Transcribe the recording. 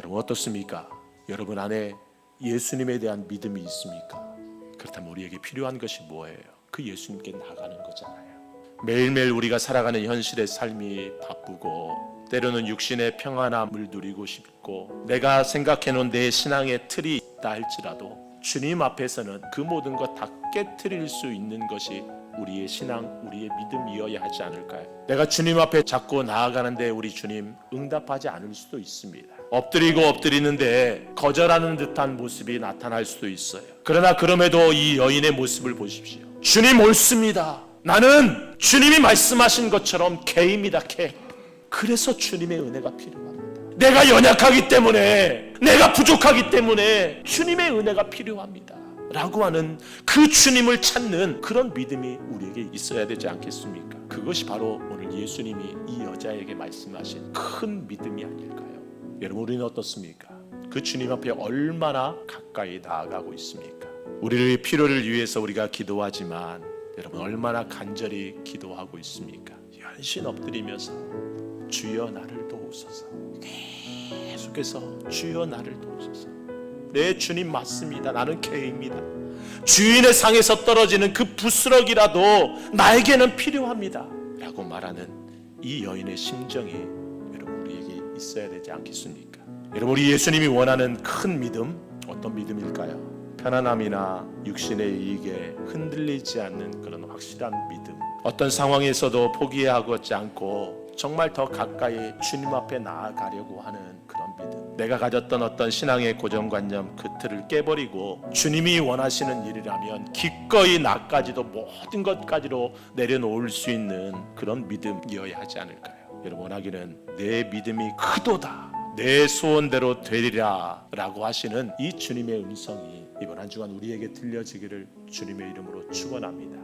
여러분 어떻습니까? 여러분 안에 예수님에 대한 믿음이 있습니까? 그렇다면 우리에게 필요한 것이 뭐예요? 그 예수님께 나가는 거잖아요. 매일매일 우리가 살아가는 현실의 삶이 바쁘고 때로는 육신의 평안함을 누리고 싶고 내가 생각해 놓은 내 신앙의 틀이 있다 할지라도 주님 앞에서는 그 모든 것 다 깨뜨릴 수 있는 것이 우리의 신앙, 우리의 믿음이어야 하지 않을까요? 내가 주님 앞에 자꾸 나아가는데 우리 주님 응답하지 않을 수도 있습니다. 엎드리고 엎드리는데 거절하는 듯한 모습이 나타날 수도 있어요. 그러나 그럼에도 이 여인의 모습을 보십시오. 주님 옳습니다. 나는 주님이 말씀하신 것처럼 개입니다, 개. 그래서 주님의 은혜가 필요합니다. 내가 연약하기 때문에, 내가 부족하기 때문에 주님의 은혜가 필요합니다. 라고 하는 그 주님을 찾는 그런 믿음이 우리에게 있어야 되지 않겠습니까? 그것이 바로 오늘 예수님이 이 여자에게 말씀하신 큰 믿음이 아닐까요? 여러분 우리는 어떻습니까? 그 주님 앞에 얼마나 가까이 나아가고 있습니까? 우리의 필요를 위해서 우리가 기도하지만 여러분 얼마나 간절히 기도하고 있습니까? 연신 엎드리면서 주여 나를 도우소서 계속해서 주여 나를 도우소서 내 주님 맞습니다. 나는 개입니다. 주인의 상에서 떨어지는 그 부스럭이라도 나에게는 필요합니다. 라고 말하는 이 여인의 심정이 여러분 우리에게 있어야 되지 않겠습니까? 여러분 우리 예수님이 원하는 큰 믿음 어떤 믿음일까요? 편안함이나 육신의 이익에 흔들리지 않는 그런 확실한 믿음. 어떤 상황에서도 포기하지 않고 정말 더 가까이 주님 앞에 나아가려고 하는 그런 믿음. 내가 가졌던 어떤 신앙의 고정관념 그 틀을 깨버리고 주님이 원하시는 일이라면 기꺼이 나까지도 모든 것까지로 내려놓을 수 있는 그런 믿음이어야 하지 않을까요? 여러분 원하기는 내 믿음이 크도다. 내 소원대로 되리라 라고 하시는 이 주님의 음성이 이번 한 주간 우리에게 들려지기를 주님의 이름으로 축원합니다.